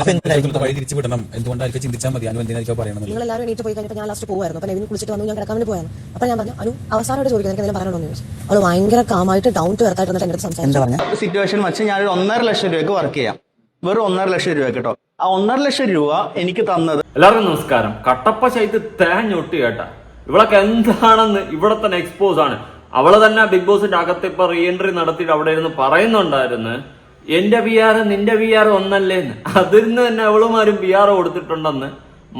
അപ്പൊ എന്തായിരിക്കും ഇതുപോലത്തെ വഴി തിരിച്ചു വിടണം. എന്തുകൊണ്ടായിരിക്കും ചിന്തിച്ചാൽ മതി? അനു എന്തിനായിരിക്കും പറയണമെന്നുള്ളത് നിങ്ങൾ എല്ലാവരും എണീറ്റ് പോയി കഴിഞ്ഞപ്പോൾ ഞാൻ ലാസ്റ്റ് പോകുമായിരുന്നു അപ്പോൾ നെവിൻ കുളിച്ചിട്ട് വന്നു ഞാൻ കിടക്കാൻ വേണ്ടി പോയാണ്. അപ്പോൾ ഞാൻ പറഞ്ഞു അനു അവസാനമായിട്ട് ചോദിക്കുന്നത് എനിക്ക് എന്തെങ്കിലും പറയാനോ ചോദിച്ചു. അവൾ ഭയങ്കര കാമായിട്ട് ഡൗൺ ടു എർത്തായിട്ട് വന്നിട്ട് എന്റെ സംസാരിച്ചു. സിറ്റുവേഷൻ വെച്ച് ഞാൻ ഒന്നര ലക്ഷം രൂപയ്ക്ക് വർക്ക് ചെയ്യാം. വെറും ഒന്നര ലക്ഷം രൂപ കേട്ടോ. ആ ഒന്നര ലക്ഷം രൂപ എനിക്ക് തന്നത് എല്ലാവർക്കും നമസ്കാരം. കട്ടപ്പ ശൈത്ത് തേഞ്ഞൊട്ടി കേട്ട. ഇവളൊക്കെ എന്താണെന്ന് ഇവിടെ തന്നെ എക്സ്പോസ് ആണ്. അവൾ തന്നെ ബിഗ് ബോസിന്റെ അകത്ത് ഇപ്പൊ റീ എൻട്രി നടത്തിയിട്ട് അവിടെ ഇരുന്ന് പറയുന്നുണ്ടായിരുന്നു. എന്റെ പി ആർ നിന്റെ പി ആർ ഒന്നല്ലേന്ന് അതിൽ നിന്ന് തന്നെ അവളുമാരും പി ആർ കൊടുത്തിട്ടുണ്ടെന്ന്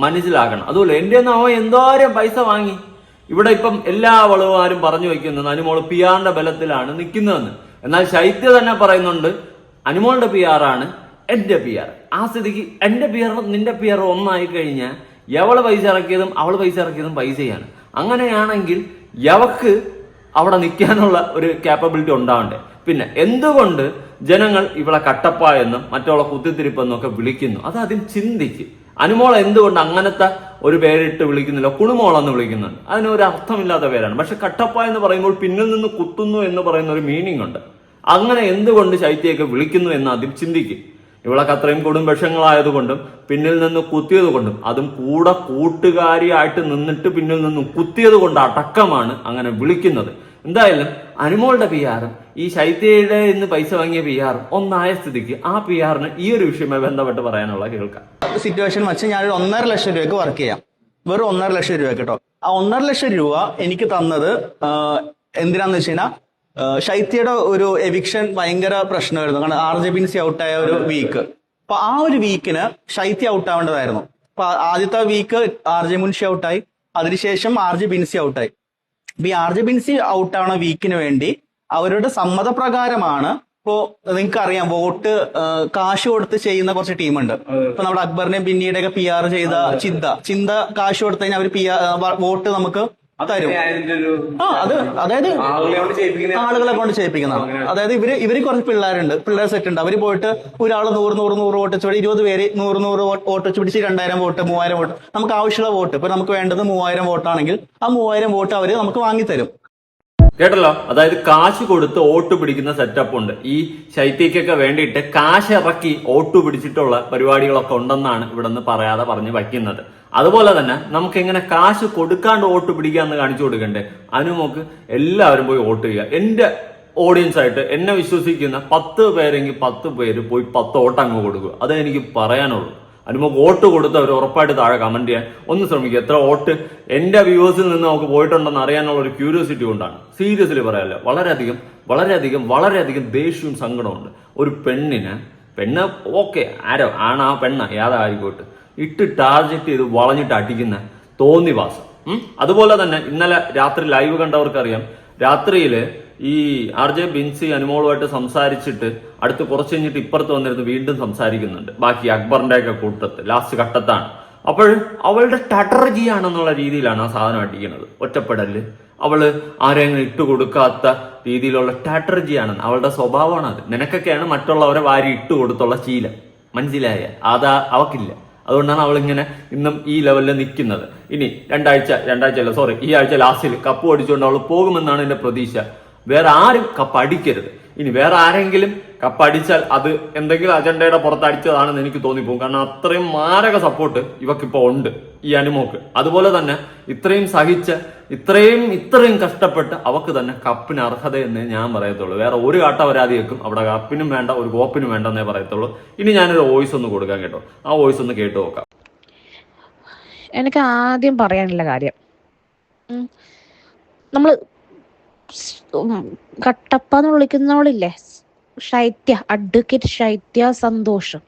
മനസ്സിലാക്കണം. അതുപോലെ എന്റെ നിന്ന് അവൻ എന്തോരം പൈസ വാങ്ങി. ഇവിടെ ഇപ്പം എല്ലാ അവളുമാരും പറഞ്ഞു വയ്ക്കുന്നത് അനുമോൾ പി ആറിന്റെ ബലത്തിലാണ് നിൽക്കുന്നതെന്ന് എന്നാൽ ശൈത്യ തന്നെ പറയുന്നുണ്ട് അനുമോളുടെ പി ആണ് എന്റെ പി ആർ ആ സ്ഥിതിക്ക് എന്റെ പി ആർ നിന്റെ പി ആർ ഒന്നായി കഴിഞ്ഞാൽ എവൾ പൈസ ഇറക്കിയതും അവൾ പൈസ ഇറക്കിയതും പൈസയാണ്. അങ്ങനെയാണെങ്കിൽ യവക്ക് അവിടെ നിൽക്കാനുള്ള ഒരു കാപ്പബിലിറ്റി ഉണ്ടാവണ്ടേ? പിന്നെ എന്തുകൊണ്ട് ജനങ്ങൾ ഇവളെ കട്ടപ്പ എന്നും മറ്റുള്ള കുത്തിത്തിരിപ്പെന്നും ഒക്കെ വിളിക്കുന്നു? അത് ആദ്യം ചിന്തിക്ക്. അനുമോൾ എന്തുകൊണ്ട് അങ്ങനത്തെ ഒരു പേരിട്ട് വിളിക്കുന്നില്ല? കുണുമോളെന്ന് വിളിക്കുന്നുണ്ട്. അതിനൊരു അർത്ഥമില്ലാത്ത പേരാണ്. പക്ഷെ കട്ടപ്പ എന്ന് പറയുമ്പോൾ പിന്നിൽ നിന്ന് കുത്തുന്നു എന്ന് പറയുന്ന ഒരു മീനിങ് ഉണ്ട്. അങ്ങനെ എന്തുകൊണ്ട് ശൈത്യയൊക്കെ വിളിക്കുന്നു എന്ന് ആദ്യം ചിന്തിക്കും. ഇവളൊക്കെ അത്രയും കൊടും വിഷങ്ങളായതുകൊണ്ടും പിന്നിൽ നിന്ന് കുത്തിയത് കൊണ്ടും അതും കൂടെ കൂട്ടുകാരിയായിട്ട് നിന്നിട്ട് പിന്നിൽ നിന്നും കുത്തിയത് കൊണ്ട് അടക്കമാണ് അങ്ങനെ വിളിക്കുന്നത്. എന്തായാലും അനുമോളുടെ പി ആറും ഈ ശൈത്യയുടെ ഇന്ന് പൈസ വാങ്ങിയ പി ആറും ഒന്നായ സ്ഥിതിക്ക് ആ പി ആറിന് ഈ ഒരു വിഷയവുമായി ബന്ധപ്പെട്ട് പറയാനുള്ള കേൾക്കാം. സിറ്റുവേഷൻ വെച്ച് ഞാൻ ഒന്നര ലക്ഷം രൂപയ്ക്ക് വർക്ക് ചെയ്യാം. വെറും ഒന്നര ലക്ഷം രൂപ കേട്ടോ ആ ഒന്നര ലക്ഷം രൂപ എനിക്ക് തന്നത് എന്തിനാന്ന് വെച്ച് കഴിഞ്ഞാൽ ശൈത്യയുടെ ഒരു എവിക്ഷൻ ഭയങ്കര പ്രശ്നമായിരുന്നു. കാരണം ആർ ജെ ബിൻസി ഔട്ടായ ഒരു വീക്ക് അപ്പൊ ആ ഒരു വീക്കിന് ശൈത്യ ഔട്ട് ആവേണ്ടതായിരുന്നു. അപ്പൊ ആദ്യത്തെ വീക്ക് ആർ ജെ മുൻഷി ഔട്ടായി അതിനുശേഷം ആർ ജെ ബിൻസി ഔട്ടായി അപ്പൊ ഈ ആർ ജെ ബിൻസി ഔട്ട് ആവണ വീക്കിന് വേണ്ടി അവരുടെ സമ്മതപ്രകാരമാണ് ഇപ്പോ നിങ്ങൾക്ക് അറിയാം വോട്ട് കാശ് കൊടുത്ത് ചെയ്യുന്ന കുറച്ച് ടീമുണ്ട്. ഇപ്പൊ നമ്മുടെ അക്ബറിനെ പിന്നീടൊക്കെ പി ആർ ചെയ്ത ചിന്ത. ചിന്ത കാശ് കൊടുത്തു കഴിഞ്ഞാൽ അവർ പി ആർ വോട്ട് നമുക്ക് തരും ആ അത് അതായത് ആളുകളെ കൊണ്ട് ചെയ്യിപ്പിക്കുന്നതാണ്. അതായത് ഇവർ ഇവർ കുറച്ച് പിള്ളേരുണ്ട്. പിള്ളേർ സെറ്റ് ഉണ്ട്. അവർ പോയിട്ട് ഒരാൾ നൂറ് നൂറ് നൂറ് വോട്ട് വെച്ച് ഇരുപത് പേര് നൂറ് നൂറ് വോട്ട് വോട്ട് വെച്ച് പിടിച്ച് രണ്ടായിരം വോട്ട് മൂവായിരം വോട്ട്. നമുക്ക് ആവശ്യമുള്ള വോട്ട്. ഇപ്പൊ നമുക്ക് വേണ്ടത് മൂവായിരം വോട്ടാണെങ്കിൽ ആ മൂവായിരം വോട്ട് അവർ നമുക്ക് വാങ്ങിത്തരും. കേട്ടല്ലോ? അതായത് കാശ് കൊടുത്ത് ഓട്ട് പിടിക്കുന്ന സെറ്റപ്പ് ഉണ്ട്. ഈ ശൈത്യക്കൊക്കെ വേണ്ടിയിട്ട് കാശ് ഇറക്കി ഓട്ട് പിടിച്ചിട്ടുള്ള പരിപാടികളൊക്കെ ഉണ്ടെന്നാണ് ഇവിടെ നിന്ന് പറയാതെ പറഞ്ഞ് വയ്ക്കുന്നത്. അതുപോലെ തന്നെ നമുക്ക് എങ്ങനെ കാശ് കൊടുക്കാണ്ട് വോട്ട് പിടിക്കുക എന്ന് കാണിച്ചു കൊടുക്കണ്ടേ? അനുമോക്ക് എല്ലാവരും പോയി വോട്ട് ചെയ്യുക. എന്റെ ഓഡിയൻസ് ആയിട്ട് എന്നെ വിശ്വസിക്കുന്ന പത്ത് പേരെങ്കിൽ പത്ത് പേര് പോയി പത്ത് വോട്ട് അങ്ങ് കൊടുക്കുക. അതേ എനിക്ക് പറയാനുള്ളൂ. അനുമോ വോട്ട് കൊടുത്ത് അവർ ഉറപ്പായിട്ട് താഴെ കമന്റ് ചെയ്യാൻ. ഒന്ന് ശ്രമിക്കുക. എത്ര വോട്ട് എന്റെ വ്യൂവേഴ്സിൽ നിന്ന് നമുക്ക് പോയിട്ടുണ്ടെന്ന് അറിയാനുള്ള ഒരു ക്യൂരിയോസിറ്റി കൊണ്ടാണ്. സീരിയസ്ലി പറയാമല്ലോ വളരെയധികം വളരെയധികം വളരെയധികം ദേഷ്യവും സങ്കടമുണ്ട് ഒരു പെണ്ണിന് പെണ്ണ് ഓക്കെ ആരോ ആണാ പെണ്ണ ഏതായിക്കോട്ടെ ഇട്ട് ടാർജറ്റ് ചെയ്ത് വളഞ്ഞിട്ട് അടിക്കുന്ന തോന്നിവാസം. അതുപോലെ തന്നെ ഇന്നലെ രാത്രി ലൈവ് കണ്ടവർക്കറിയാം. രാത്രിയിൽ ഈ ആർ ജെ ബിൻസി അനുമോളുമായിട്ട് സംസാരിച്ചിട്ട് അടുത്ത് കുറച്ച് കഴിഞ്ഞിട്ട് ഇപ്പുറത്ത് വന്നിരുന്ന് വീണ്ടും സംസാരിക്കുന്നുണ്ട്. ബാക്കി അക്ബറിന്റെ ഒക്കെ കൂട്ടത്ത് ലാസ്റ്റ് ഘട്ടത്താണ്. അപ്പോൾ അവളുടെ ടടർജിയാണെന്നുള്ള രീതിയിലാണ് ആ സാധനം അടിക്കുന്നത് ഒറ്റപ്പെടൽ. അവൾ ആരെങ്കിലും ഇട്ട് കൊടുക്കാത്ത രീതിയിലുള്ള ടാറ്റർജിയാണ് അവളുടെ സ്വഭാവമാണ് അത് നിനക്കൊക്കെയാണ് മറ്റുള്ളവരെ വാരി ഇട്ട് കൊടുത്തുള്ള ശീലം. മനസ്സിലായ? അതാ അവക്കില്ല. അതുകൊണ്ടാണ് അവൾ ഇങ്ങനെ ഇന്നും ഈ ലെവലിൽ നിൽക്കുന്നത് ഇനി രണ്ടാഴ്ച രണ്ടാഴ്ച അല്ല സോറി ഈ ആഴ്ച ലാസ്റ്റിൽ കപ്പ് അടിച്ചുകൊണ്ട് അവൾ പോകുമെന്നാണ് എന്റെ പ്രതീക്ഷ. വേറെ ആരും കപ്പ് അടിക്കരുത്. ഇനി വേറെ ആരെങ്കിലും കപ്പ് അടിച്ചാൽ അത് എന്തെങ്കിലും അജണ്ടയുടെ പുറത്ത് അടിച്ചതാണെന്ന് എനിക്ക് തോന്നിപ്പോകും. കാരണം അത്രയും മാരക സപ്പോർട്ട് ഇവക്കിപ്പോ ഉണ്ട് ഈ അനുമോക്ക്. അതുപോലെ തന്നെ ഇത്രയും സഹിച്ച് ഇത്രയും ഇത്രയും കഷ്ടപ്പെട്ട് അവക്ക് തന്നെ കപ്പിന് അർഹതയെന്നേ ഞാൻ പറയത്തുള്ളൂ. വേറെ ഒരു കാട്ട വരാതിയേക്കും അവിടെ കപ്പിനും വേണ്ട ഒരു കോപ്പിനും വേണ്ട എന്നേ പറയത്തുള്ളൂ. ഇനി ഞാനൊരു വോയിസ് ഒന്ന് കൊടുക്കാൻ കേട്ടോ. ആ വോയിസ് ഒന്ന് കേട്ടു നോക്കാം. എനിക്ക് ആദ്യം പറയാനുള്ള കാര്യം. നമ്മൾ കട്ടപ്പ എന്ന് വിളിക്കുന്നവളില്ലേ? ശൈത്യ അഡ്വക്കേറ്റ് ശൈത്യ സന്തോഷം.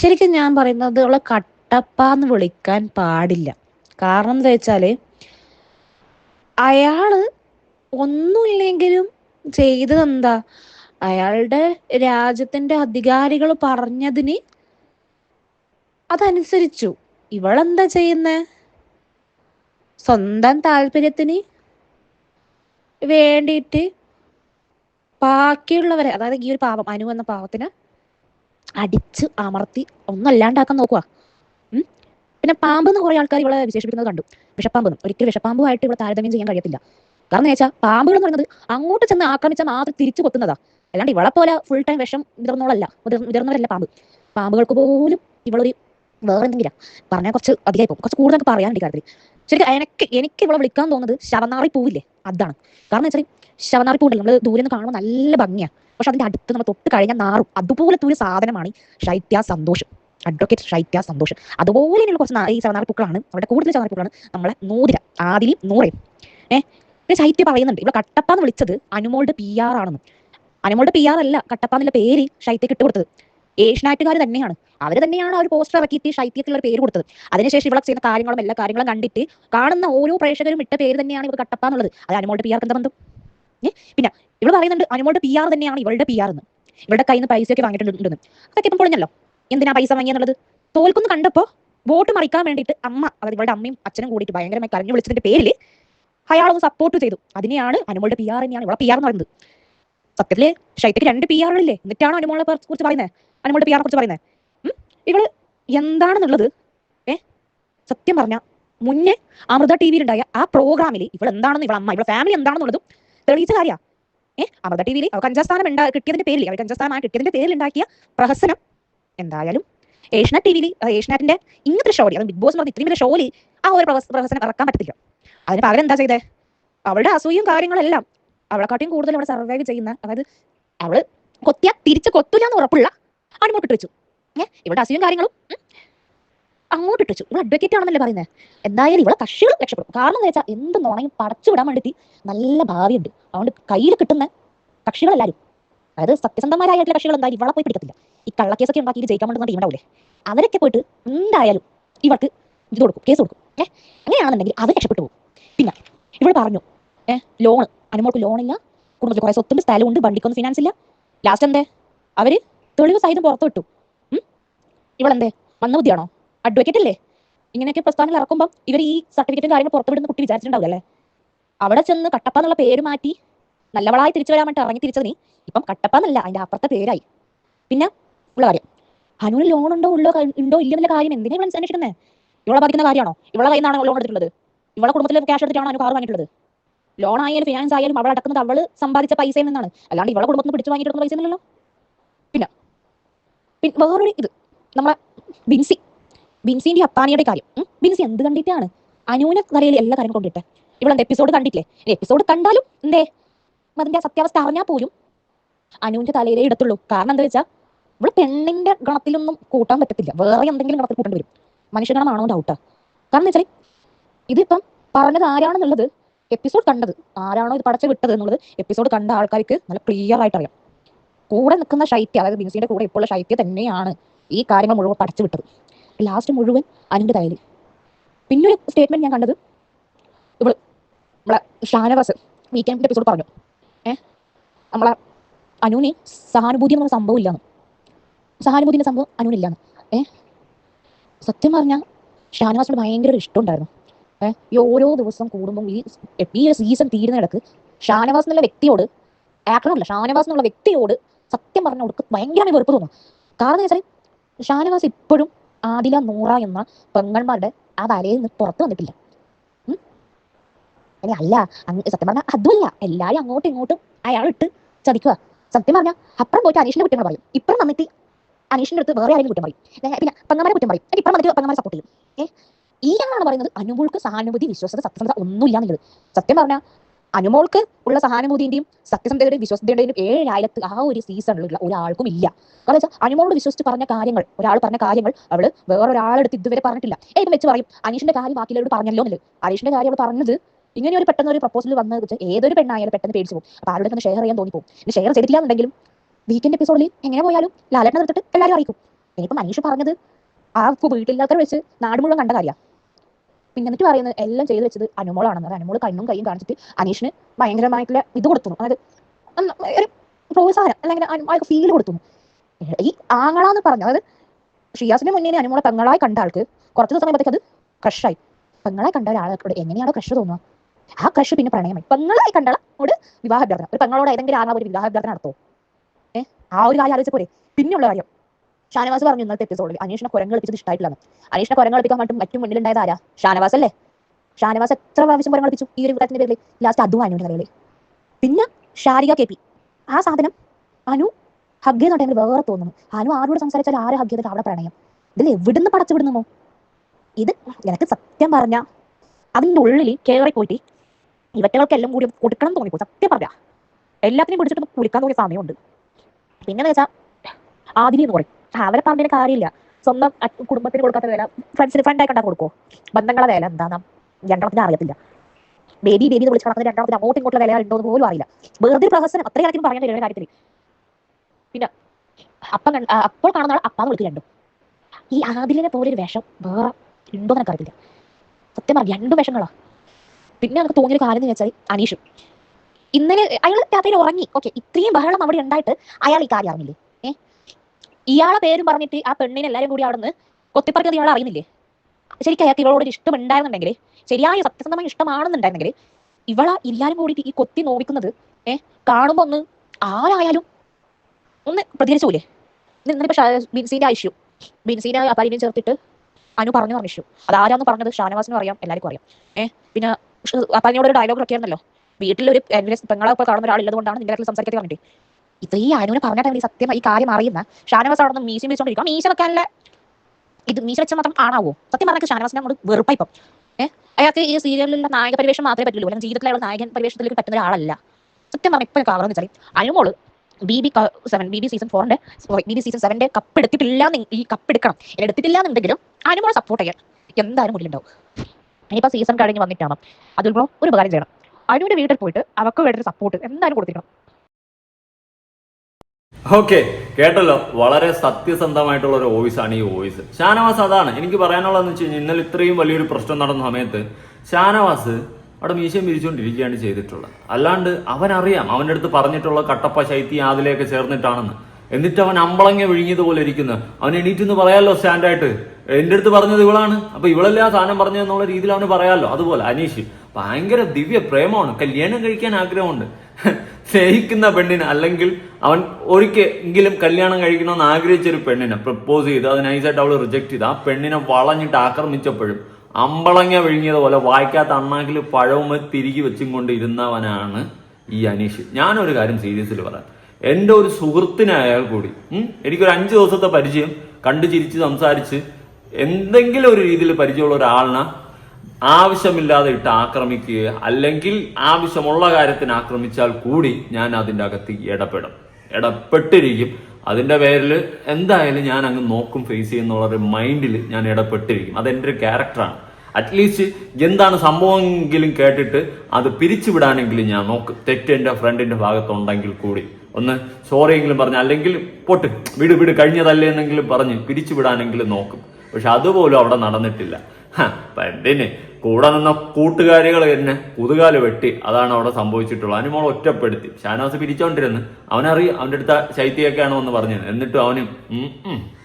ശരിക്കും ഞാൻ പറയുന്നത് അവളെ കട്ടപ്പ എന്ന് വിളിക്കാൻ പാടില്ല. കാരണം എന്താ വെച്ചാൽ അയാൾ ഒന്നുമില്ലെങ്കിലും ചെയ്തത് എന്താ അയാളുടെ രാജ്യത്തിന്റെ അധികാരികൾ പറഞ്ഞതിന് അതനുസരിച്ചു. ഇവളെന്താ ചെയ്യുന്നേ? സ്വന്തം താല്പര്യത്തിന് വേണ്ടിയിട്ട് ബാക്കിയുള്ളവരെ അതായത് ഈ ഒരു പാപം അനു എന്ന പാവത്തിന് അടിച്ച് അമർത്തി ഒന്നല്ലാണ്ടാക്കാൻ നോക്കുക. പിന്നെ പാമ്പ് എന്ന് കുറെ ആൾക്കാർ ഇവിടെ വിശേഷിപ്പിക്കുന്നത് കണ്ടു. വിഷപ്പാമ്പ് എന്ന്. ഒരിക്കലും വിഷപ്പാമ്പുമായിട്ട് ഇവിടെ താരതമ്യം ചെയ്യാൻ കഴിയത്തില്ല. കാരണം വെച്ചാൽ പാമ്പുകൾ എന്ന് പറയുന്നത് അങ്ങോട്ട് ചെന്ന് ആക്രമിച്ചാൽ മാത്രം തിരിച്ചു കൊത്തുന്നതാ. അല്ലാണ്ട് ഇവളെ പോലെ ഫുൾ ടൈം വിഷം വിതർന്നോളല്ല. മുതിർന്നവരല്ല പാമ്പ്. പാമ്പുകൾക്ക് പോലും ഇവളൊരു വേറെ എന്തെങ്കിലും? പറഞ്ഞാൽ കുറച്ച് അധികം പോകും കുറച്ച് കൂടുതൽ പറയാൻ ഈ കാര്യത്തിൽ ശരിക്കും എനിക്ക് എനിക്ക് ഇവിടെ വിളിക്കാൻ തോന്നുന്നത് ശവനാറി പൂവില്ലേ? അതാണ്. കാരണം വെച്ചാൽ ശവനാറി പൂണ്ടല്ലോ നമ്മൾ ദൂരെ നിന്ന് കാണുമ്പോൾ നല്ല ഭംഗിയാണ് പക്ഷെ അതിന്റെ അടുത്ത് നമ്മൾ തൊട്ട് കഴിഞ്ഞാൽ നാറും. അതുപോലത്തെ ഒരു സാധനമാണ് ശൈത്യ സന്തോഷം. അഡ്വക്കേറ്റ് ശൈത്യ സന്തോഷം. അതുപോലെ തന്നെയുള്ള കുറച്ച് ഈ ശവനാറി പൂക്കളാണ് അവിടെ കൂടുതൽ ശവനാറി പൂക്കളാണ് നമ്മളെ നൂതിര ആദിലും നൂറയും ഏഹ് പിന്നെ ശൈത്യ പറയുന്നുണ്ട് ഇവിടെ കട്ടപ്പാന്ന് വിളിച്ചത് അനുമോളുടെ പി ആർ ആണെന്ന്. അനുമോളുടെ പി ആർ അല്ല കട്ടപ്പ എന്നുള്ള പേര് ശൈത്യക്ക് ഇട്ട് കൊടുത്തത് ഏഷ്യനാട്ടുകാർ തന്നെയാണ്. അവർ തന്നെയാണ് ആ ഒരു പോസ്റ്റർ ഇറക്കിയിട്ട് ശൈത്യത്തിലുള്ള പേര് കൊടുത്തത്. അതിനുശേഷം ഇവിടെ ചെയ്യുന്ന കാര്യങ്ങളും എല്ലാ കാര്യങ്ങളും കണ്ടിട്ട് കാണുന്ന ഓരോ പ്രേക്ഷകരും ഇട്ട പേര് തന്നെയാണ് ഇവർ കട്ടപ്പ എന്നുള്ളത്. അത് അനുമോളുടെ പി ആർക്ക് എന്താ ബന്ധം? പിന്നെ ഇവിടെ പറയുന്നുണ്ട് അനുമോളുടെ പി ആർ തന്നെയാണ് ഇവളുടെ പി ആർ എന്ന്. ഇവളുടെ കയ്യിൽ നിന്ന് പൈസയൊക്കെ വാങ്ങിയിട്ടുണ്ടെന്ന്. അതൊക്കെ ഇപ്പം പൊളിഞ്ഞല്ലോ. എന്തിനാ പൈസ വാങ്ങിയെന്നുള്ളത് തോൽക്കുന്നു കണ്ടപ്പോൾ വോട്ട് മറിക്കാൻ വേണ്ടിയിട്ട് അമ്മ അതായത് ഇവളുടെ അമ്മയും അച്ഛനും കൂടിയിട്ട് ഭയങ്കരമായി കരഞ്ഞു വിളിച്ചതിന്റെ പേരിൽ അയാളൊന്ന് സപ്പോർട്ട് ചെയ്തു. അതിനെയാണ് അനുമോളുടെ പി ആർ തന്നെയാണ് ഇവളെ പി ആർ എന്ന് പറയുന്നത്. സത്യത്തിൽ ഷൈറ്റയ്ക്ക് രണ്ട് പി ആറുകളില്ലേ എന്നിട്ടാണ് അനുമോളെ കുറിച്ച് പറയുന്നത് അനുമോളുടെ പി കുറിച്ച് പറയുന്നത് ഇവൾ എന്താണെന്നുള്ളത് ഏ? സത്യം പറഞ്ഞ മുന്നേ അമൃത ടി വിയിലുണ്ടായ ആ പ്രോഗ്രാമിൽ ഇവൾ എന്താണെന്ന് ഇവളെ അമ്മ ഇവളെ ഫാമിലി എന്താണെന്നുള്ളതും തെളിയിച്ച കാര്യ. ഏ? അമൃത ടി വിയിൽ അവർക്ക് അഞ്ചാം സ്ഥാനം ഉണ്ടാ കിട്ടിയതിന്റെ പേരിൽ അവർക്ക് അഞ്ചാം സ്ഥാനം കിട്ടിയതിന്റെ പേരിൽ ഉണ്ടാക്കിയ പ്രഹസനം എന്തായാലും ഏഷ്യാ ടി വിയിൽ ഏഷ്യാറ്റിന്റെ ഇങ്ങനത്തെ ഷോയിൽ അത് ബിഗ് ബോസ് പറഞ്ഞ ഇത്രയും വലിയ ഷോയിൽ ആ ഒരു പ്രഹസ- പ്രഹസനം ഇറക്കാൻ പറ്റത്തില്ല. അതിന് പകരം എന്താ ചെയ്തേ? അവളുടെ അസൂയും കാര്യങ്ങളെല്ലാം അവളെക്കാട്ടിയും കൂടുതൽ അവിടെ സർവൈവ് ചെയ്യുന്ന അതായത് അവൾ കൊത്തിയ തിരിച്ച് കൊത്തില്ല എന്ന് ഉറപ്പുള്ള അങ്ങോട്ടിട്ട് വെച്ചു. ഏഹ് ഇവിടെ അസുഖം കാര്യങ്ങളും അങ്ങോട്ട് വെച്ചു. ഇവിടെ അഡ്വക്കേറ്റ് ആണെന്നല്ലേ പറയുന്നത് എന്തായാലും ഇവിടെ കക്ഷികൾ രക്ഷപ്പെടും. കാരണം എന്ന് വെച്ചാൽ എന്ത് നുണയും പടച്ചു വിടാൻ വേണ്ടിയിട്ട് നല്ല ഭാവിയുണ്ട്. അതുകൊണ്ട് കയ്യിൽ കിട്ടുന്ന കക്ഷികളെല്ലാവരും അതായത് സത്യസന്ധമാരായിട്ടുള്ള കക്ഷികൾ എന്തായാലും ഇവളെ പോയി പിടിക്കത്തില്ല. ഈ കള്ളക്കേസൊക്കെ ഉണ്ടാക്കി ജയിക്കാൻ വേണ്ടുന്ന ടീം ഉണ്ടാവില്ലേ അവരൊക്കെ പോയിട്ട് എന്തായാലും ഇവർക്ക് ഇത് കൊടുക്കും കേസ് കൊടുക്കും. ഏഹ് അങ്ങനെയാണെന്നുണ്ടെങ്കിൽ അവർ രക്ഷപ്പെട്ടു പോകും. പിന്നെ ഇവൾ പറഞ്ഞു ഏഹ് ലോൺ അനുമോൾക്ക് ലോണില്ല. കുടുംബത്തിൽ കുറെ സ്വത്തുണ്ട് സ്ഥലമുണ്ട് വണ്ടിക്കൊന്നും ഫിനാൻസ് ഇല്ല. ലാസ്റ്റ് എന്തേ? അവർ തെളിവ് സഹിതം പുറത്തു വിട്ടു. ഉം? ഇവളെന്തേ? മന്ദബുദ്ധിയാണോ അഡ്വക്കേറ്റ് അല്ലേ ഇങ്ങനെയൊക്കെ പ്രസ്ഥാനങ്ങൾ ഇറക്കുമ്പോൾ ഇവർ ഈ സർട്ടിഫിക്കറ്റും കാര്യങ്ങൾ പുറത്തു വിടുന്ന കുട്ടി വിചാരിച്ചിട്ടുണ്ടാവില്ലേ അവിടെ ചെന്ന് കട്ടപ്പ എന്നുള്ള പേര് മാറ്റി നല്ലവളായി തിരിച്ചു വരാൻ വേണ്ടി ഇറങ്ങി തിരിച്ചത് നീ ഇപ്പം കട്ടപ്പ എന്നല്ല അതിന്റെ അപ്പുറത്തെ പേരായി. പിന്നെ ഉള്ള കാര്യം ഹനുവിന് ലോൺ ഉണ്ടോ ഉള്ളോ ഉണ്ടോ ഇല്ലെന്നുള്ള കാര്യം എന്തിനാ ഇവിടെ അന്വേഷിക്കുന്നത് ഇവളെ ബാധിക്കുന്ന കാര്യമാണോ? ഇവളെ കയ്യിൽ നിന്നാണ് ലോൺ എടുത്തിട്ടുള്ളത്? ഇവളെ കുടുംബത്തിൽ ക്യാഷ് എടുത്തിട്ടാണ് അവന് കാർ വാങ്ങിയിട്ടുള്ളത്? ലോൺ ആയാലും ഫിനാൻസ് ആയാലും അവൾ അടക്കുന്നത് അവൾ സമ്പാദിച്ച പൈസയിൽ നിന്നാണ്. അല്ലാണ്ട് ഇവളെ കുടുംബത്തിൽ പിടിച്ചു വാങ്ങിയിട്ടുള്ള പൈസ ഇല്ലല്ലോ പിന്നെ വേറൊരു ഇത്. നമ്മളെ ബിൻസി. ബിൻസിന്റെ അപ്പാനിയുടെ കാര്യം. ബിൻസി എന്ത് കണ്ടിട്ടാണ്? അനുവിനെ നിലയിൽ എല്ലാ കാര്യം കൊണ്ടിട്ടെ ഇവളെന്താ എപ്പിസോഡ് കണ്ടിട്ടില്ലേ? എപ്പിസോഡ് കണ്ടാലും എന്തേ? അതിന്റെ സത്യാവസ്ഥ അറിഞ്ഞാൽ പോലും അനുവിന്റെ തലയിലേ ഇടത്തുള്ളൂ. കാരണം എന്താ വെച്ചാൽ ഇവിടെ പെണ്ണിന്റെ ഗണത്തിലൊന്നും കൂട്ടാൻ പറ്റത്തില്ല. വേറെ എന്തെങ്കിലും ഗണത്തിൽ കൂട്ടേണ്ടി വരും. മനുഷ്യഗണമാണോ ഡൗട്ട് കാരണം വെച്ചാൽ ഇതിപ്പം പറഞ്ഞത് ആരാണെന്നുള്ളത് എപ്പിസോഡ് കണ്ടത്. ആരാണോ ഇത് പടച്ച വിട്ടത് എന്നുള്ളത് എപ്പിസോഡ് കണ്ട ആൾക്കാർക്ക് നല്ല ക്ലിയർ ആയിട്ട് അറിയാം കൂടെ നിൽക്കുന്ന ശൈത്യ അതായത് ബിൻസിയുടെ കൂടെ ഇപ്പോൾ ശൈത്യ തന്നെയാണ് ഈ കാര്യങ്ങൾ മുഴുവൻ പടച്ചു വിട്ടത്. ലാസ്റ്റ് മുഴുവൻ അനുവിന്റെ തയ്യൽ പിന്നെ ഒരു സ്റ്റേറ്റ്മെന്റ് ഞാൻ കണ്ടത് ഇവൾ നമ്മളെ ഷാനവാസ് വീക്കെൻഡിന്റെ എപ്പിസോഡ് പറഞ്ഞു? ഏഹ് നമ്മളെ അനുവിന് സഹാനുഭൂതി എന്നുള്ള സംഭവം ഇല്ലാന്ന്. സഹാനുഭൂതിന്റെ സംഭവം അനുവിനില്ലാന്ന് ഏഹ് സത്യം പറഞ്ഞാൽ ഷാനവാസിനോട് ഭയങ്കര ഇഷ്ടമുണ്ടായിരുന്നു ഏഹ് ഈ ഓരോ ദിവസം കൂടുമ്പോൾ ഈ ഈ സീസൺ തീരുന്നിടക്ക് ഷാനവാസ് എന്നുള്ള വ്യക്തിയോട് ആക്രമല്ല ഷാനവാസ് എന്നുള്ള വ്യക്തിയോട് സത്യം പറഞ്ഞ അവർക്ക് ഭയങ്കരമായി വെറുപ്പ് തോന്നും. കാരണം എന്ന് വെച്ചാൽ ഷാനവാസ് ഇപ്പോഴും ആദില നൂറ എന്ന പെങ്ങന്മാരുടെ ആ വലയിൽ നിന്ന് പുറത്ത് വന്നിട്ടില്ല. അല്ലെ അല്ല സത്യം പറഞ്ഞാൽ അതുമല്ല എല്ലാവരും അങ്ങോട്ടും ഇങ്ങോട്ടും അയാൾ ഇട്ട് ചതിക്കുക സത്യം പറഞ്ഞാൽ അപ്പുറം പോയിട്ട് അനീഷിന്റെ കുറ്റങ്ങൾ പറയും. ഇപ്പുറം വന്നിട്ട് അനീഷിന്റെ അടുത്ത് വേറെ ആരെങ്കിലും കുറ്റം പറയും. പിന്നെ പെങ്ങന്മാരെ കുറ്റം പറയും. ഇപ്പുറം വന്നിട്ട് പെങ്ങന്മാരെ സപ്പോർട്ട് ചെയ്യും. ഏഹ് ഇയാളാണ് പറയുന്നത് അനുകൂൾക്ക് സഹാനുഭൂതി വിശ്വാസത സത്യസന്ധത ഒന്നുമില്ല എന്നുള്ളത്. സത്യം പറഞ്ഞാൽ അനുമോൾക്ക് ഉള്ള സഹാനുഭൂതിന്റെയും സത്യസന്ധതയുടെയും വിശ്വസ്തയുടെയും ഏഴായിരത്ത് ആ ഒരു സീസണിലുള്ള ഒരാൾക്കും ഇല്ല. കാരണം വെച്ചാൽ അനുമോളോട് വിശ്വസിച്ച് പറഞ്ഞ കാര്യങ്ങൾ ഒരാൾ പറഞ്ഞ കാര്യങ്ങൾ അവൾ വേറൊരാളെടുത്ത് ഇതുവരെ പറഞ്ഞിട്ടില്ല. ഏറ്റവും വെച്ച് പറയും അനീഷിന്റെ കാര്യം ബാക്കിയുള്ളവരോട് പറഞ്ഞല്ലോ എന്നല്ലേ. അനീഷിന്റെ കാര്യം അവൾ പറഞ്ഞത് ഇങ്ങനെ ഒരു പെട്ടെന്ന് ഒരു പ്രപ്പോസൽ വന്നത് വെച്ചാൽ ഏതൊരു പെണ്ണായാലും പെട്ടെന്ന് പേടിച്ചു പോകും. അപ്പൊ ആരുടെ തന്നെ ഷെയർ ചെയ്യാൻ തോന്നിപ്പോകും ഷെയർ ചെയ്തിട്ടില്ല എന്നുണ്ടെങ്കിലും വീക്കെൻഡ് എപ്പിസോഡിൽ എങ്ങനെ പോയാലും ലാലേട്ടനെ നിർത്തിട്ട് എല്ലാവരും അറിയിക്കും. ഇനിയിപ്പം അനീഷ് പറഞ്ഞത് ആ വീട്ടില്ലാത്തവർ വെച്ച് നാട് മുഴുവൻ കണ്ട കാര്യമാണ് പിന്നെ എന്നിട്ട് പറയുന്നത് എല്ലാം ചെയ്തു വെച്ചത് അനുമോളാണെന്ന്. അനുമോൾ കണ്ണും കൈയും കാണിച്ചിട്ട് അനീഷിന് ഭയങ്കരമായിട്ടുള്ള ഇത് കൊടുത്തു. അതായത് ഒരു പ്രോത്സാഹനം അല്ലെങ്കിൽ അയാൾക്ക് ഫീൽ കൊടുത്തു. ഈ ആങ്ങളാന്ന് പറഞ്ഞു അതായത് ഷിയാസിന്റെ മുന്നേ അനുമോളെ പെങ്ങളായി കണ്ട ആൾക്ക് കുറച്ച് ദിവസം കഴിയുമ്പോഴത്തേക്ക് അത് ക്രഷായി പെങ്ങളായി കണ്ട ഒരാളോട് എങ്ങനെയാണോ ക്രഷ് തോന്നുക? ആ ക്രഷ് പിന്നെ പ്രണയമായി. പെങ്ങളായി കണ്ടാളോട് വിവാഹ അഭ്യർത്ഥന. ഒരു പെങ്ങളോട് ഏതെങ്കിലും ആങ്ങള ഒരു വിവാഹ അഭ്യർത്ഥന നടത്തോ? ഏഹ് ആ ഒരു കാര്യം ആലോചിച്ച പോരെ പിന്നെയുള്ള കാര്യം. ഷാനവാസ് പറഞ്ഞു ഇന്നത്തെ എപ്പിസോഡിൽ അനീഷിനെ കുരങ്ങൾ കളിപ്പിച്ചത് ഇഷ്ടമായിട്ടില്ലെന്ന് അനീഷിനെ കുരങ്ങൾ കളിപ്പിക്കാൻ മറ്റും മറ്റും മുന്നിലുണ്ടായത് ആരാ? ഷാനവാസ് അല്ലേ? ഷാനവാസ് എത്ര പ്രാവശ്യം കുരങ്ങൾ കളിപ്പിച്ചു ഈ ഒരു വിവരത്തിന്റെ പേരിൽ ലാസ്റ്റ് അതും അനുവിന്റെ കലയിൽ പിന്നെ ഷാരിക കെ പി. ആ സാധനം അനു ഹഗ് എന്ന് പറയുന്നത് വേറെ തോന്നുന്നു. അനു ആരോട് സംസാരിച്ചാൽ ആരെ ഹഗ് ചെയ്തിട്ട് അവിടെ പ്രണയം? ഇതിൽ എവിടുന്ന് പടച്ചു വിടുന്നോ ഇത് എനിക്ക് സത്യം പറഞ്ഞ അതിന്റെ ഉള്ളിൽ കയറി പോയിട്ട് ഇവറ്റകൾക്കെല്ലാം കൂടി കൊടുക്കണം തോന്നിപ്പോ സത്യം പറഞ്ഞ. എല്ലാത്തിനെയും പിടിച്ചിട്ട് കുളിക്കാൻ തോന്നിയ സമയമുണ്ട്. പിന്നെന്ന് വെച്ചാൽ ആദിനി എന്ന് പറയും. അവരെ പറഞ്ഞതിന് കാര്യമില്ല. സ്വന്തം കുടുംബത്തിന് കൊടുക്കാത്ത വില ഫ്രണ്ട്സിന് ഫ്രണ്ട് കണ്ടാ കൊടുക്കോ ബന്ധങ്ങളെ വില എന്താ രണ്ടെണ്ണത്തിന് അറിയത്തില്ല. ബേബി ബേബി വിളിച്ച് നടക്കുന്ന രണ്ടാമത്തിന് അങ്ങോട്ടും ഇങ്ങോട്ടുള്ള വില ഉണ്ടോ എന്ന് പോലും അറിയില്ല. വെറുതെ ഒരു പ്രഹസനം അത്രയും കാര്യത്തിൽ പറയാൻ തരുന്ന കാര്യത്തിൽ പിന്നെ അപ്പം അപ്പോൾ കാണുന്ന ആൾ അപ്പാന്ന് വിളിച്ച് രണ്ടും ഈ ആദിലിനെ പോലെ ഒരു വേഷം വേറെ ഉണ്ടോ എന്ന് അറിയില്ല സത്യം പറഞ്ഞു രണ്ട് വേഷങ്ങളാ. പിന്നെ നമുക്ക് തോന്നിയൊരു കാര്യം എന്ന് വെച്ചാൽ അനീഷും. ഇന്നലെ അയാൾ രാത്രിയിൽ ഉറങ്ങി. ഓക്കെ ഇത്രയും ബഹളം അവിടെ ഉണ്ടായിട്ട് അയാൾ ഈ കാര്യം അറിഞ്ഞില്ലേ? ഇയാളെ പേരും പറഞ്ഞിട്ട് ആ പെണ്ണിനെ എല്ലാവരും കൂടി അവിടെ നിന്ന് കൊത്തിപ്പറക്കുന്നത് ഇയാൾ അറിയുന്നില്ലേ? ശരിക്കും അയാൾക്ക് ഇവളോട് ഒരു ഇഷ്ടം ഉണ്ടായിരുന്നുണ്ടെങ്കിൽ ശരിയായ സത്യസന്ധമായി ഇഷ്ടമാണെന്നുണ്ടായിരുന്നെങ്കിൽ ഇവള എല്ലാരും കൂടിയിട്ട് ഈ കൊത്തി നോവിക്കുന്നത് ഏഹ് കാണുമ്പോ ഒന്ന് ആരായാലും ഒന്ന് പ്രതികരിച്ചൂലേ? ഇന്നിപ്പോ ബിൻസീന്റെ ഇഷ്യൂ ബിൻസീനെ അപ്പാരിനെ ചേർത്തിട്ട് അനു പറഞ്ഞു പറഞ്ഞ ഇഷ്യൂ അത് പറഞ്ഞത് ഷാനവാസിനും അറിയാം എല്ലാവർക്കും അറിയാം. ഏഹ് പിന്നെ അപ്പാരിനോട് ഒരു ഡയലോഗ് ഒക്കെ ആയിരുന്നല്ലോ? വീട്ടിലൊരു എന്റെ പെങ്ങളെ കാണുന്ന ഒരാളുള്ളത് കൊണ്ടാണ് നിന്റെ കാര്യത്തിൽ സംസാരിക്കാൻ പറഞ്ഞിട്ട് ഇത് ഈ അനുവിനെ പറഞ്ഞ ടൈമിൽ സത്യം ഈ കാര്യം അറിയുന്ന ഷാനവാസ് അവിടെ നിന്ന് മീശം വിളിച്ചോണ്ടിരിക്കും മീശ വെക്കാനുള്ള ഇത് മീശ വെച്ചാൽ മാത്രം ആണാവോ? സത്യം പറഞ്ഞാൽ ഷാനവാസിനെ അങ്ങോട്ട് വെറുപ്പായിപ്പം ഏഹ് അയാൾക്ക് ഈ സീരിയലിലുള്ള നായക പരിവേഷം മാത്രമേ പറ്റുള്ളൂ. അല്ലെങ്കിൽ ജീവിതത്തിലുള്ള നായകൻ പരിവേഷത്തിലേക്ക് പറ്റുന്ന ഒരാളല്ല. സത്യം പറഞ്ഞാൽ കാരണം എന്ന് വെച്ചാൽ Anumol B B seven B B season ഫോറിന്റെ ബി ബി സീസൺ സെവന്റെ കപ്പ് എടുത്തിട്ടില്ല ഈ കപ്പ് എടുക്കണം. എടുത്തിട്ടില്ല എന്നുണ്ടെങ്കിലും അനുമോളെ സപ്പോർട്ട് ചെയ്യാൻ എന്തായാലും മുന്നിലുണ്ടാവും ഇനിയിപ്പോ സീസൺ കഴിഞ്ഞ് വന്നിട്ടാണ്. അതുപോലെ ഒരു ഉപകാരം ചെയ്യണം. അനുവിന്റെ വീട്ടിൽ പോയിട്ട് അവർക്ക് വേണ്ടൊരു സപ്പോർട്ട് എന്തായാലും കൊടുത്തിരിക്കണം. ഓക്കെ കേട്ടല്ലോ. വളരെ സത്യസന്ധമായിട്ടുള്ള ഒരു വോയിസ് ആണ് ഈ വോയിസ്. ഷാനവാസ് അതാണ്. എനിക്ക് പറയാനുള്ളതെന്ന് വെച്ച് കഴിഞ്ഞാൽ ഇന്നലെ ഇത്രയും വലിയൊരു പ്രശ്നം നടന്ന സമയത്ത് ഷാനവാസ് അവിടെ മീശയും പിരിച്ചുകൊണ്ടിരിക്കുകയാണ് ചെയ്തിട്ടുള്ളത്. അല്ലാണ്ട് അവനറിയാം. അവന്റെ അടുത്ത് പറഞ്ഞിട്ടുള്ള കട്ടപ്പ ശൈത്യം ആദിലേക്ക് ചേർന്നിട്ടാണെന്ന്. എന്നിട്ട് അവൻ അമ്പളങ്ങ വിഴുങ്ങിയതുപോലെ ഇരിക്കുന്നു. അവൻ എണീറ്റെന്ന് പറയാമല്ലോ സ്റ്റാൻഡായിട്ട്? എന്റെ അടുത്ത് പറഞ്ഞത് ഇവളാണ്. അപ്പൊ ഇവളല്ലേ ആ സാധനം പറഞ്ഞതെന്നുള്ള രീതിയിൽ അവന് പറയാമല്ലോ അതുപോലെ അനീഷ്. ഭയങ്കര ദിവ്യ പ്രേമമാണ്. കല്യാണം കഴിക്കാൻ ആഗ്രഹമുണ്ട്. സ്നേഹിക്കുന്ന പെണ്ണിന് അല്ലെങ്കിൽ അവൻ ഒരിക്കലെങ്കിലും കല്യാണം കഴിക്കണമെന്ന് ആഗ്രഹിച്ച ഒരു പെണ്ണിനെ പ്രപ്പോസ് ചെയ്ത് അത് നൈസായിട്ട് അവൾ റിജക്ട് ചെയ്ത് ആ പെണ്ണിനെ വളഞ്ഞിട്ട് ആക്രമിച്ചപ്പോഴും അമ്പളങ്ങ വിഴുങ്ങിയതുപോലെ വായിക്കാത്ത അണ്ണാക്കിൽ പഴവും തിരികെ വെച്ചും കൊണ്ട് ഇരുന്നവനാണ് ഈ അനീഷ്. ഞാനൊരു കാര്യം സീരിയസിൽ പറയാം. എന്റെ ഒരു സുഹൃത്തിനായാൽ കൂടി എനിക്കൊരു അഞ്ച് ദിവസത്തെ പരിചയം കണ്ടു ചിരിച്ച് സംസാരിച്ച് എന്തെങ്കിലും ഒരു രീതിയിൽ പരിചയമുള്ള ഒരാളിനെ ആവശ്യമില്ലാതെ ഇട്ട് ആക്രമിക്കുക അല്ലെങ്കിൽ ആവശ്യമുള്ള കാര്യത്തിന് ആക്രമിച്ചാൽ കൂടി ഞാൻ അതിന്റെ അകത്ത് ഇടപെടും. ഇടപെട്ടിരിക്കും. അതിന്റെ പേരിൽ എന്തായാലും ഞാൻ അങ്ങ് നോക്കും ഫേസ് ചെയ്യുന്നുള്ള ഒരു മൈൻഡിൽ ഞാൻ ഇടപെട്ടിരിക്കും. അതെന്റെ ഒരു ക്യാരക്ടറാണ് അറ്റ്ലീസ്റ്റ് എന്താണ് സംഭവമെങ്കിലും കേട്ടിട്ട് അത് പിരിച്ചുവിടാനെങ്കിലും ഞാൻ നോക്കും. തെറ്റ് എന്റെ ഫ്രണ്ടിന്റെ ഭാഗത്തുണ്ടെങ്കിൽ കൂടി. ഒന്ന് സോറിയെങ്കിലും പറഞ്ഞ് അല്ലെങ്കിൽ പൊട്ട് വീട് വീട് കഴിഞ്ഞതല്ലേ എന്നെങ്കിലും പറഞ്ഞ് പിരിച്ചുവിടാനെങ്കിലും നോക്കും. പക്ഷെ അതുപോലും അവിടെ നടന്നിട്ടില്ല. പെണ്ണിന് കൂടെ നിന്ന കൂട്ടുകാരികൾ തന്നെ കുതുകാൽ വെട്ടി. അതാണ് അവിടെ സംഭവിച്ചിട്ടുള്ളത്. അനുമോൾ ഒറ്റപ്പെടുത്തി. ഷാനാസ് പിരിച്ചോണ്ടിരുന്ന് അവനറിയും അവന്റെ അടുത്ത ശൈത്യൊക്കെയാണോ എന്ന് പറഞ്ഞത്. എന്നിട്ടും അവന്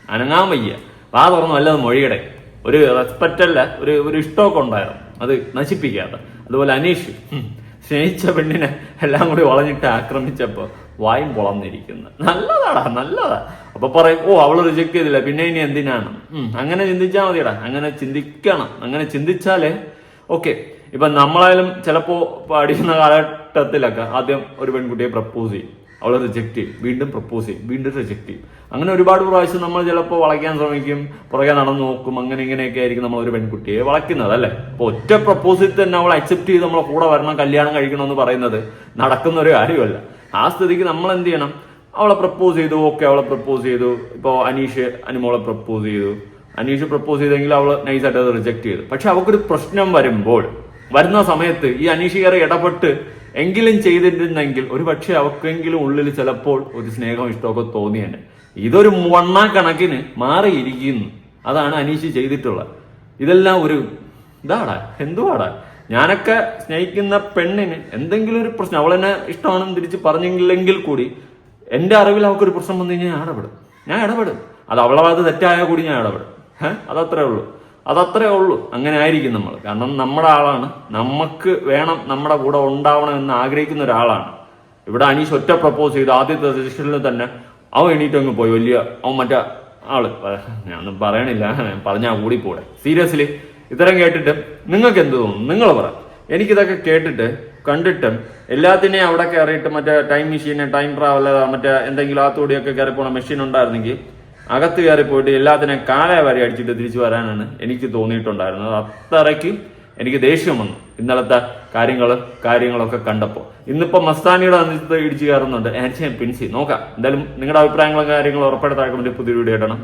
അനങ്ങാൻ വയ്യ. വാ തുറന്നു വല്ലത് മൊഴിയുടെ. ഒരു റെസ്പെക്റ്റ് അല്ല ഒരു ഒരു ഇഷ്ടമൊക്കെ ഉണ്ടായിരുന്നു. അത് നശിപ്പിക്കാതെ അതുപോലെ അനീഷ് സ്നേഹിച്ച പെണ്ണിനെ എല്ലാം കൂടി വളഞ്ഞിട്ട് ആക്രമിച്ചപ്പോ വായും പൊളന്നിരിക്കുന്നത് നല്ലതാടാ നല്ലതാ. അപ്പൊ പറയും ഓ അവൾ റിജക്ട് ചെയ്തില്ല. പിന്നെ ഇനി എന്തിനാണ്? അങ്ങനെ ചിന്തിച്ചാൽ മതിയടാ. അങ്ങനെ ചിന്തിക്കണം. അങ്ങനെ ചിന്തിച്ചാലേ ഓക്കെ. ഇപ്പൊ നമ്മളായാലും ചിലപ്പോ പഠിക്കുന്ന കാലഘട്ടത്തിലൊക്കെ ആദ്യം ഒരു പെൺകുട്ടിയെ പ്രപ്പോസ് ചെയ്യും. അവൾ റിജക്ട് ചെയ്യും. വീണ്ടും പ്രപ്പോസ് ചെയ്യും. വീണ്ടും റിജക്ട് ചെയ്യും. അങ്ങനെ ഒരുപാട് പ്രാവശ്യം നമ്മൾ ചിലപ്പോൾ വളയ്ക്കാൻ ശ്രമിക്കും. പുറകെ നടന്നു നോക്കും. അങ്ങനെ ഇങ്ങനെയൊക്കെ ആയിരിക്കും നമ്മൾ ഒരു പെൺകുട്ടിയെ വളയ്ക്കുന്നത് അല്ലേ? അപ്പൊ ഒറ്റ പ്രപ്പോസിൽ തന്നെ അവൾ അക്സെപ്റ്റ് ചെയ്ത് നമ്മളെ കൂടെ വരണം കല്യാണം കഴിക്കണം എന്ന് പറയുന്നത് നടക്കുന്ന ഒരു കാര്യമല്ല. ആ സ്ഥിതിക്ക് നമ്മൾ എന്ത് ചെയ്യണം? അവളെ പ്രപ്പോസ് ചെയ്തു ഓക്കെ അവളെ പ്രപ്പോസ് ചെയ്തു. ഇപ്പോൾ അനീഷ് അനുമോളെ പ്രപ്പോസ് ചെയ്തു. അനീഷ് പ്രപ്പോസ് ചെയ്തെങ്കിൽ അവൾ നൈസായിട്ട് അത് റിജക്ട് ചെയ്തു. പക്ഷെ അവൾക്കൊരു പ്രശ്നം വരുമ്പോൾ വരുന്ന സമയത്ത് ഈ അനീഷ് കയറി ഇടപെട്ട് എങ്കിലും ചെയ്തിരുന്നെങ്കിൽ ഒരു പക്ഷെ അവക്കെങ്കിലും ഉള്ളിൽ ചിലപ്പോൾ ഒരു സ്നേഹം ഇഷ്ടമൊക്കെ തോന്നിയാണ് ഇതൊരു വണ്ണ കണക്കിന് മാറിയിരിക്കുന്നു. അതാണ് അനീഷ് ചെയ്തിട്ടുള്ളത്. ഇതെല്ലാം ഒരു ഇതാടാ എന്തുവാടാ? ഞാനൊക്കെ സ്നേഹിക്കുന്ന പെണ്ണിന് എന്തെങ്കിലും ഒരു പ്രശ്നം അവളെന്നെ ഇഷ്ടമാണെന്ന് തിരിച്ച് പറഞ്ഞെങ്കിലെങ്കിൽ കൂടി എന്റെ അറിവിൽ അവൾക്കൊരു പ്രശ്നം വന്നു കഴിഞ്ഞാൽ ഞാൻ ഇടപെടും. ഞാൻ ഇടപെടും. അത് അവളെ ഭാഗത്ത് തെറ്റായ കൂടി ഞാൻ ഇടപെടും. അതത്രേ ഉള്ളൂ. അതത്രേ ഉള്ളൂ. അങ്ങനെ ആയിരിക്കും നമ്മൾ. കാരണം നമ്മുടെ ആളാണ്. നമുക്ക് വേണം നമ്മുടെ കൂടെ ഉണ്ടാവണം എന്ന് ആഗ്രഹിക്കുന്ന ഒരാളാണ്. ഇവിടെ അനീഷ് ഒറ്റ പ്രപ്പോസ് ചെയ്ത്. ആദ്യത്തെ സെഷനിൽ തന്നെ അവൻ എണീറ്റ് അങ്ങ് പോയി. വലിയ അവൻ മറ്റേ ആൾ. ഞാനൊന്നും പറയണില്ല. പറഞ്ഞാൽ കൂടിപ്പോടെ. സീരിയസ്ലി ഇത്തരം കേട്ടിട്ട് നിങ്ങൾക്ക് എന്ത് തോന്നുന്നു? നിങ്ങൾ പറ. എനിക്കിതൊക്കെ കേട്ടിട്ട് കണ്ടിട്ടും എല്ലാത്തിനെയും അവിടെ കയറിയിട്ട് മറ്റേ ടൈം മെഷീന് ടൈം ട്രാവൽ മറ്റേ എന്തെങ്കിലും ആത്തോടിയൊക്കെ കയറി പോണ മെഷീൻ ഉണ്ടായിരുന്നെങ്കിൽ അകത്ത് കയറി പോയിട്ട് എല്ലാത്തിനെയും കാലേ വരെ അടിച്ചിട്ട് തിരിച്ചു വരാനാണ് എനിക്ക് തോന്നിയിട്ടുണ്ടായിരുന്നത്. അത്രയ്ക്ക് എനിക്ക് ദേഷ്യം വന്നു ഇന്നലത്തെ കാര്യങ്ങൾ കാര്യങ്ങളൊക്കെ കണ്ടപ്പോൾ ഇന്നിപ്പോ മസ്താനിയുടെ അന്നിട്ട് ഇടിച്ചു കയറുന്നുണ്ട്. ആൻസി പിൻസി. നോക്കാം. എന്തായാലും നിങ്ങളുടെ അഭിപ്രായങ്ങളും കാര്യങ്ങളും ഉറപ്പെടുത്താൻ വേണ്ടി പുതിയ വീഡിയോ ഇടണം